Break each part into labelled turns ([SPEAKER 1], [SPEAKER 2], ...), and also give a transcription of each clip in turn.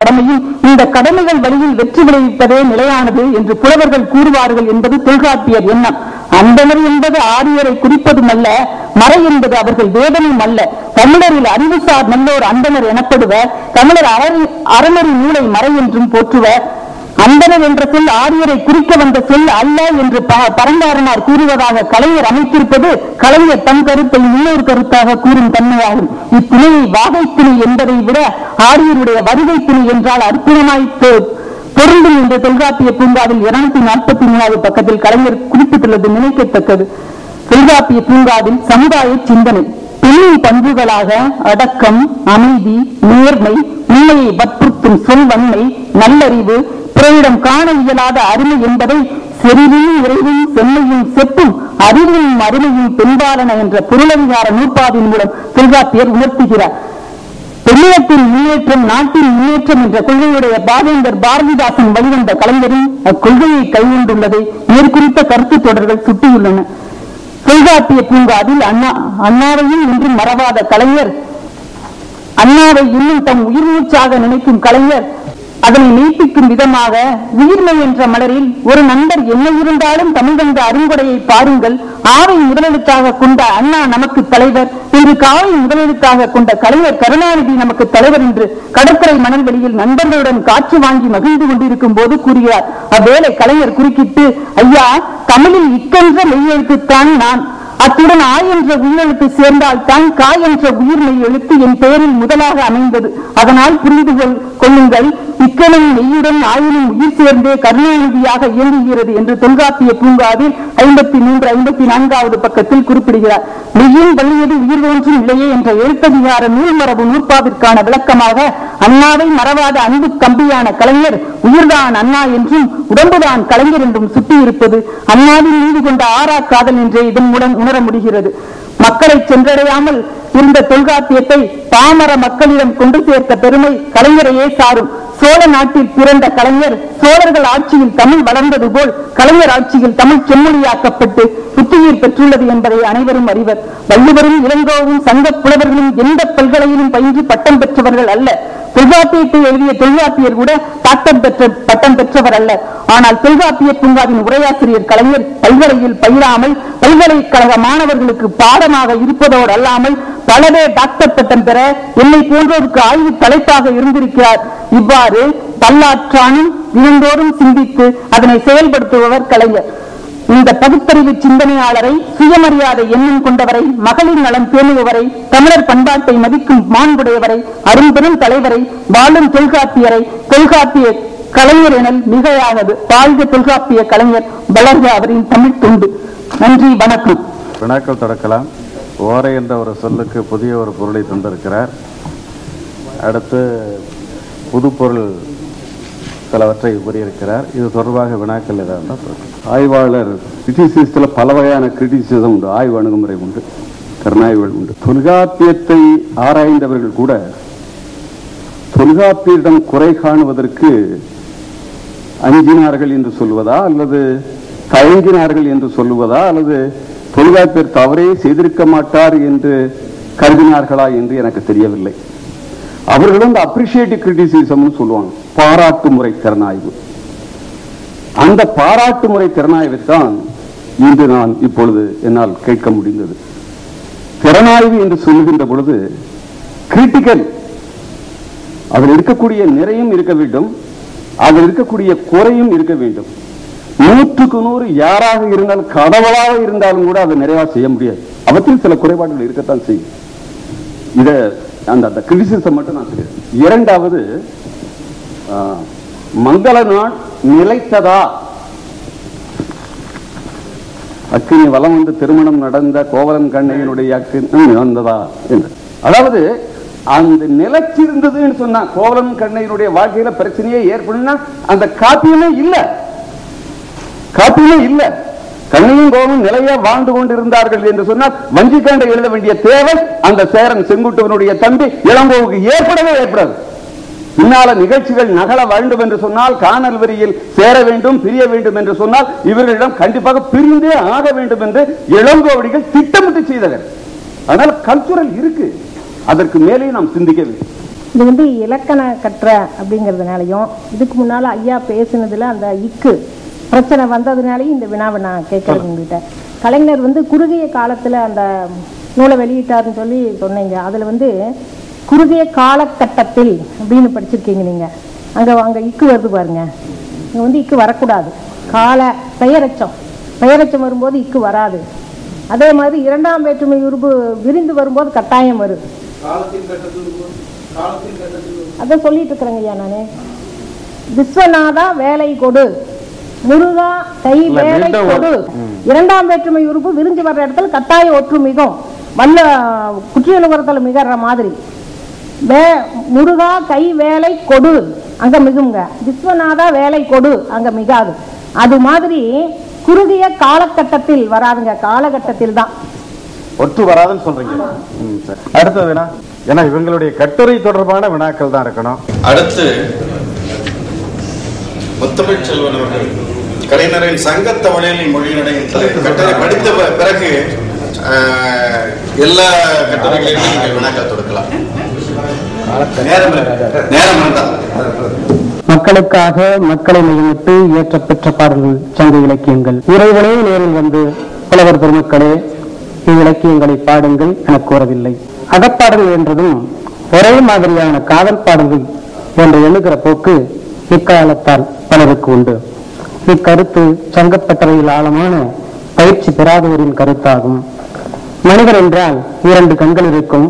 [SPEAKER 1] கடமையும் இந்த கடமைகள் வழியில் வெற்றி விளைவிப்பதே நிலையானது என்று புலவர்கள் கூறுவார்கள் என்பது தொல்காப்பியர் எண்ணம். அந்தனர் என்பது ஆரியரை குறிப்பதுமல்ல மறை என்பது அவர்கள் வேதனையும் அல்ல. தமிழரில் அறிவுசார் நல்லோர் அந்தனர் எனப்படுவர் தமிழர் அறநெறி நூலை மறை என்றும் போற்றுவர். அந்தனர் என்ற சொல் ஆரியரை குறிக்க வந்த சொல் அல்ல என்று ப- பரந்தாரனார் கூறுவதாக கலைஞர் அமைத்திருப்பது கலைஞர் தன் கருத்தை இன்னொரு கருத்தாக கூறும் தன்மையாகும். இத்திணையை வாகை என்பதை விட ஆரியருடைய வருகை திணை என்றால் அற்புதமாய் பொருந்தும் என்று தொல்காப்பிய பூங்காவில் இருநூத்தி நாற்பத்தி மூணாவது பக்கத்தில் கலைஞர் குறிப்பிட்டுள்ளது நினைக்கத்தக்கது. தொல்காப்பிய பூங்காவில் சமுதாய சிந்தனை பெண்ணின் பண்புகளாக அடக்கம் அமைதி நேர்மை உண்மையை வற்புறுத்தும் சொல்வன்மை நல்லறிவு பிறரிடம் காண இயலாத அருமை என்பதை செறிவும் இறைவும் செம்மையும் செப்பும் அறிவும் அருமையும் பெண்பாலன என்ற பொருளதிகார நூற்பாவின் மூலம் தொல்காப்பியர் உணர்த்துகிறார். பெண்ணியத்தின் முன்னேற்றம் நாட்டின் முன்னேற்றம் என்ற கொள்கையுடைய பாவேந்தர் பாரதிதாசன் வழிவந்த கலைஞரும் அக்கொள்கையை கைகொண்டுள்ளதை மேற்குறித்த கருத்து தொடர்கள் சுட்டியுள்ளன. தொல்காப்பிய பூங்காவில் அண்ணா அண்ணாவையும் இன்றும் மறவாத கலைஞர் அண்ணாவை இன்னும் தம் உயிர் மூச்சாக நினைக்கும் கலைஞர் அதனை நீட்டிக்கும் விதமாக உயிர்மை என்ற மலரில் ஒரு நண்பர் என்ன இருந்தாலும் தமிழ் தந்த அருங்கொடையை பாருங்கள். ஆவை முதலெழுத்தாக கொண்ட அண்ணா நமக்கு தலைவர் இன்று காவை முதலெழுத்தாக கொண்ட கலைஞர் கருணாநிதி நமக்கு தலைவர் என்று கடற்கரை மணல் வெளியில் நண்பர்களுடன் காட்சி வாங்கி மகிழ்ந்து கொண்டிருக்கும் போது கூறுகிறார். அவ்வேளை கலைஞர் குறுக்கிட்டு ஐயா தமிழில் இக்கென்ற மெய்யெழுத்துத்தான் நான். அத்துடன் ஆ என்ற உயிரெழுத்து சேர்ந்தால் தான் கா என்ற உயிர்மை எழுத்து என் பெயரில் முதலாக அமைந்தது. அதனால் புரிந்து கொள்- கொள்ளுங்கள். இக்கனும் நெய்யுடன் ஆயினும் உயிர் சேர்ந்தே கருணாநிதியாக இயங்குகிறது என்று தொல்காப்பிய பூங்காவில் ஐம்பத்தி மூன்று ஐம்பத்தி நான்காவது பக்கத்தில் குறிப்பிடுகிறார். நெய்யும் வழியது உயிர் ஒன்றும் இல்லையே என்ற எழுத்ததிகார நூல் மரபு நூற்பாவிற்கான விளக்கமாக அண்ணாவை மறவாத அன்பு கம்பியான கலைஞர் உயிர்தான் அண்ணா என்றும் உடம்புதான் கலைஞர் என்றும் சுட்டியிருப்பது அண்ணாவின் மீது கொண்ட ஆறா காதல் என்றே இதன் மூலம் உணர முடிகிறது. மக்களை சென்றடையாமல் இருந்த தொல்காப்பியத்தை பாமர மக்களிடம் கொண்டு சேர்த்த பெருமை கலைஞரையே சாரும். சோழ நாட்டில் பிறந்த கலைஞர் சோழர்கள் ஆட்சியில் தமிழ் வளர்ந்தது போல் கலைஞர் ஆட்சியில் தமிழ் செம்மொழியாக்கப்பட்டு புத்துயிர் பெற்றுள்ளது என்பதை அனைவரும் அறிவர். வள்ளுவரும் இளங்கோவும் சங்க புலவர்களும் எந்த பல்கலையிலும் பயின்று பட்டம் பெற்றவர்கள் அல்ல. தொல்காப்பியத்தை எழுதிய தொல்காப்பியர் கூட பட்டம் பெற்ற பட்டம் பெற்றவர் அல்ல. ஆனால் தொல்காப்பிய பூங்காவின் உரையாசிரியர் கலைஞர் பல்கலையில் பயிராமல் பல்கலைக்கழக மாணவர்களுக்கு பாடமாக இருப்பதோடு அல்லாமல் பல பேர் டாக்டர் பட்டம் பெற என்னை போன்றோருக்கு ஆய்வு தலைப்பாக இருந்திருக்கிறார். இவ்வாறு பல்லாற்றானும் தினந்தோறும் சிந்தித்து அதனை செயல்படுத்துபவர் கலைஞர். இந்த பகுத்தறிவு சிந்தனையாளரை சுயமரியாதை எண்ணம் கொண்டவரை மகளிர் நலம் பேணுபவரை தமிழர் பண்பாட்டை மதிக்கும் மாண்புடையவரை அரும்பெரும் தலைவரை வாழும் தொல்காப்பியரை தொல்காப்பிய கலைஞர் எனல் மிகையானது வாழ்க தொல்காப்பிய கலைஞர் வளர்க அவரின் தமிழ் துண்டு. நன்றி வணக்கம்.
[SPEAKER 2] வினாக்கள் தொடக்கலாம் ஓரை என்ற ஒரு சொல்லுக்கு புதிய ஒரு பொருளை தந்திருக்கிறார். அடுத்து புது பலவற்றை கூறியிருக்கிறார். இது தொடர்பாக வினாக்கள் ஏதாவது
[SPEAKER 3] ஆய்வாளர் கிரிட்டிசிசத்தில் பல வகையான கிரிட்டிசிசம் உண்டு. ஆய்வு அணுகுமுறை உண்டு. கருணாய்வுகள் உண்டு. தொல்காப்பியத்தை ஆராய்ந்தவர்கள் கூட தொல்காப்பியிடம் குறை காணுவதற்கு அஞ்சினார்கள் என்று சொல்வதா அல்லது தயங்கினார்கள் என்று சொல்லுவதா அல்லது தொல்காப்பியர் தவறே செய்திருக்க மாட்டார் என்று கருதினார்களா என்று எனக்கு தெரியவில்லை. அவர்களும் இந்த அப்ரிஷியேட்டிவ் கிரிட்டிசிசம்னு சொல்லுவாங்க. பாராட்டு முறை திறனாய்வு. அந்த பாராட்டு முறை திறனாய்வைத்தான் இன்று நான் இப்பொழுது என்னால் கேட்க முடிந்தது. திறனாய்வு என்று சொல்லுகின்ற பொழுது கிரிட்டிக்கல் அதில் இருக்கக்கூடிய நிறையும் இருக்க வேண்டும். அதில் இருக்கக்கூடிய குறையும் இருக்க வேண்டும். நூற்றுக்கு நூறு யாராக இருந்தாலும் கடவுளாக இருந்தாலும் கூட அதை நிறைவா செய்ய முடியாது. அவற்றில் சில குறைபாடுகள் இருக்கத்தான் செய்யும். இதை அந்த அந்த கிரிட்டிசிசம் மட்டும் நான் சொல்லிடுறேன் இரண்டாவது மங்கள நாள் நிலைத்ததா? அக்கினி வலம் வந்து திருமணம் நடந்த கோவலன் கண்ணையினுடைய அக்கினி வந்ததா? என்று. அதாவது அந்த நிலைச்சிருந்ததுன்னு சொன்னா கோவலன் கண்ணையினுடைய வாழ்க்கையில பிரச்சனையே ஏற்படுனா அந்த காப்பியமே இல்ல. காப்பியமே இல்ல. கண்ணையும் கோவலும் நிலையா வாழ்ந்து கொண்டிருந்தார்கள் என்று சொன்னால் வஞ்சிக்காண்டை எழுத வேண்டிய தேவை அந்த சேரன் செங்குட்டுவனுடைய தம்பி இளங்கோவுக்கு ஏற்படவே ஏற்படாது. பின்னால நிகழ்ச்சிகள் நகல வேண்டும் என்று சொன்னால் காணல் வரியில் சேர வேண்டும் பிரிய வேண்டும் என்று சொன்னால் இவர்களிடம் கண்டிப்பாக பிரிந்தே ஆக வேண்டும் என்று இளங்கோவடிகள் திட்டமிட்டு செய்தவர் அதனால கல்ச்சுரல் இருக்கு. அதற்கு மேலே நாம் சிந்திக்க வேண்டும்
[SPEAKER 4] இது வந்து இலக்கண கற்ற அப்படிங்கிறதுனாலையும் இதுக்கு முன்னால் ஐயா பேசுனதுல அந்த இக்கு பிரச்சனை வந்ததுனாலையும் இந்த வினாவை நான் கேட்கறது உங்ககிட்ட. கலைஞர் வந்து குறுகிய காலத்தில் அந்த நூலை வெளியிட்டாருன்னு சொல்லி சொன்னீங்க. அதில் வந்து குறுகிய காலகட்டத்தில் அப்படின்னு படிச்சிருக்கீங்க நீங்கள் அங்கே அங்கே இக்கு வருது பாருங்க. இங்கே வந்து இக்கு வரக்கூடாது. கால பெயரச்சம். பெயரச்சம் வரும்போது இக்கு வராது. அதே மாதிரி இரண்டாம் வேற்றுமை உருபு விரிந்து வரும்போது கட்டாயம் வரும். அதான் சொல்லிட்டு இருக்கிறேங்க ஐயா நானு. விஸ்வநாதா வேலை கொடு. முருகா கை வேலை கொடு. இரண்டாம் வேற்றுமை உறுப்பு விரிஞ்சு வர்ற இடத்துல கட்டாய ஒற்று மிகும் வல்ல குற்றியலுகரத்துல மிகற மாதிரி. வே முருகா கை வேலை கொடு. அங்க மிகுங்க. விஸ்வநாதா வேலை கொடு. அங்க மிகாது. அது மாதிரி குறுகிய காலகட்டத்தில் வராதுங்க. காலகட்டத்தில் தான்.
[SPEAKER 5] ஒற்று வராதுன்னு சொல்றீங்க. அடுத்தது வினா ஏன்னா இவங்களுடைய கட்டுரை தொடர்பான வினாக்கள் தான் இருக்கணும்.
[SPEAKER 2] அடுத்து முத்தமிழ் செல்வன் அவர்கள் கலைஞரின் சங்கத் தமிழில் மொழிநடையின் கட்டுரை படித்த பிறகு எல்லா கட்டுரைகளையும் நீங்கள் வினாக்கள் தொடுக்கலாம்.
[SPEAKER 6] மக்களுக்காக மக்களை மையமிட்டு இயற்றப்பெற்ற பாடல்கள் சங்க இலக்கியங்கள். இறைவனே நேரில் வந்து புலவர் பெருமக்களே இவ்விலக்கியங்களை பாடுங்கள் என கூறவில்லை. அகப்பாடல்கள் என்றதும் ஒரே மாதிரியான காதல் பாடல்கள் என்று எண்ணுகிற போக்கு இக்காலத்தால் பலருக்கு உண்டு. இக்கருத்து சங்கப்பட்டறையில் ஆழமான பயிற்சி பெறாதவரின் கருத்தாகும். மனிதர் என்றால் இரண்டு கண்கள் இருக்கும்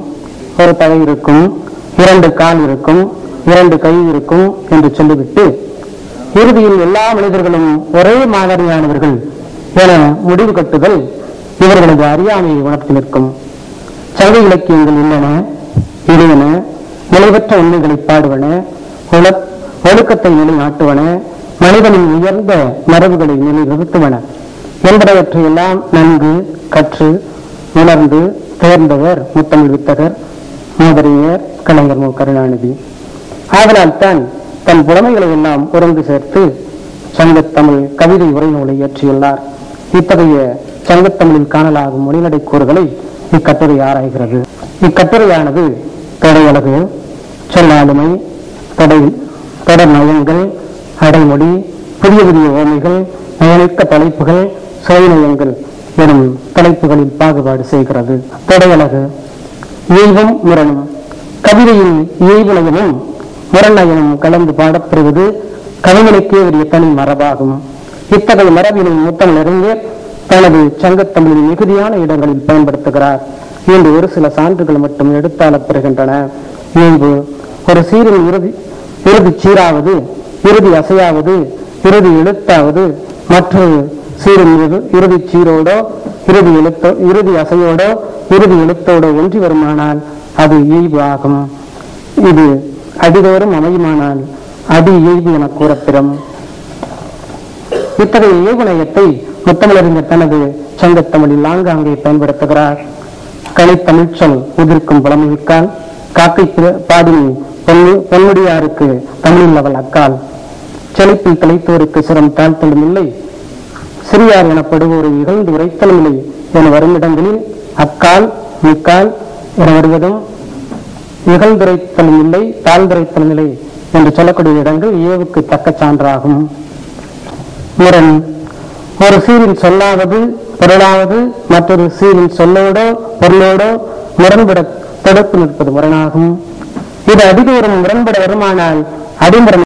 [SPEAKER 6] ஒரு தலை இருக்கும் இரண்டு கால் இருக்கும் இரண்டு கை இருக்கும் என்று சொல்லிவிட்டு இறுதியில் எல்லா மனிதர்களும் ஒரே மாதிரியானவர்கள் என முடிவு கட்டுதல் இவர்களது அறியாமையை உணர்த்தி நிற்கும். சங்க இலக்கியங்கள் உள்ளன இடையன நிலைவற்ற உண்மைகளை பாடுவன? ஒழுக்கத்தை நிலைநாட்டுவன? மனிதனின் உயர்ந்த மரபுகளை நிலைநிறுத்துவன? என்பனவற்றையெல்லாம் நன்கு கற்று உணர்ந்து தேர்ந்தவர் முத்தமிழ் வித்தகர் மாதிரியர் கலைஞர் மு கருணாநிதி. ஆதலால் தான் தன் புலமைகளை எல்லாம் உறந்து சேர்த்து சங்கத்தமிழ் கவிதை உரைநூலை இயற்றியுள்ளார். இத்தகைய சங்கத்தமிழில் காணலாகும் மொழிநடை கூறுகளை இக்கட்டுரை ஆராய்கிறது. இக்கட்டுரையானது தொடையழகு சொல்லாளுமை தொடை தொடர் நயங்கள் அடைமொழி புதிய புதிய ஓமைகள் நயமிக்க தலைப்புகள் சுயநயங்கள் எனும் தலைப்புகளில் பாகுபாடு செய்கிறது. தொடையழகு இயல்பும் முரணும். கவிதையின் இயல்புநயமும் முரநயமும் கலந்து பாடப்பெறுவது கவிஞனுக்கே உரிய தனி மரபாகும். இத்தகைய மரபினை முத்தமிழறிஞர் தனது சங்கத்தமிழின் மிகுதியான இடங்களில் பயன்படுத்துகிறார். என்று ஒரு சில சான்றுகள் மட்டும் எடுத்தாளப் பெறுகின்றன. இயல்பு ஒரு சீரின் இறுதி இறுதி சீராவது இறுதி அசையாவது இறுதி எழுத்தாவது மற்றொரு சீரின் இறுதி சீரோடோ இறுதி எழுத்தோ இறுதி அசையோடோ இறுதி எழுத்தோடோ ஒன்றி வருமானால் அது இயல்பு ஆகும் இது அடிதோறும் அமையுமானால் அடி இயல்பு என கூறப்பெறும். இத்தகைய இயல்புநயத்தை முத்தமிழறிஞர் தனது சங்கத்தமிழில் ஆங்காங்கே பயன்படுத்துகிறார். கனித்தமிழ்ச்சொல் உதிர்க்கும் புலமைக்கால் காக்கை பாடினி பொன்னு பொன்முடியாருக்கு தமிழில் அவள் அக்கால். செழிப்பில் தலைத்தோருக்கு சிறம் தாழ்த்தலும் இல்லை. சிறியார் எனப்படுவோரை இகழ்ந்து உரைத்தலும் இல்லை என வரும் இடங்களில் அக்கால் மிக்கால் என வருவதும் இகழ்ந்துரைத்தலும் இல்லை தாழ்ந்துரைத்தலும் இல்லை என்று சொல்லக்கூடிய இடங்கள் ஏவுக்கு தக்க சான்றாகும். முரண் ஒரு சீரின் சொல்லாவது பொருளாவது மற்றொரு சீரின் சொல்லோடோ பொருளோடோ முரண்பட தடுப்பு நிற்பது முரணாகும். இது அதிதூரம் முரண்பட வருமானால் அடிமுரண்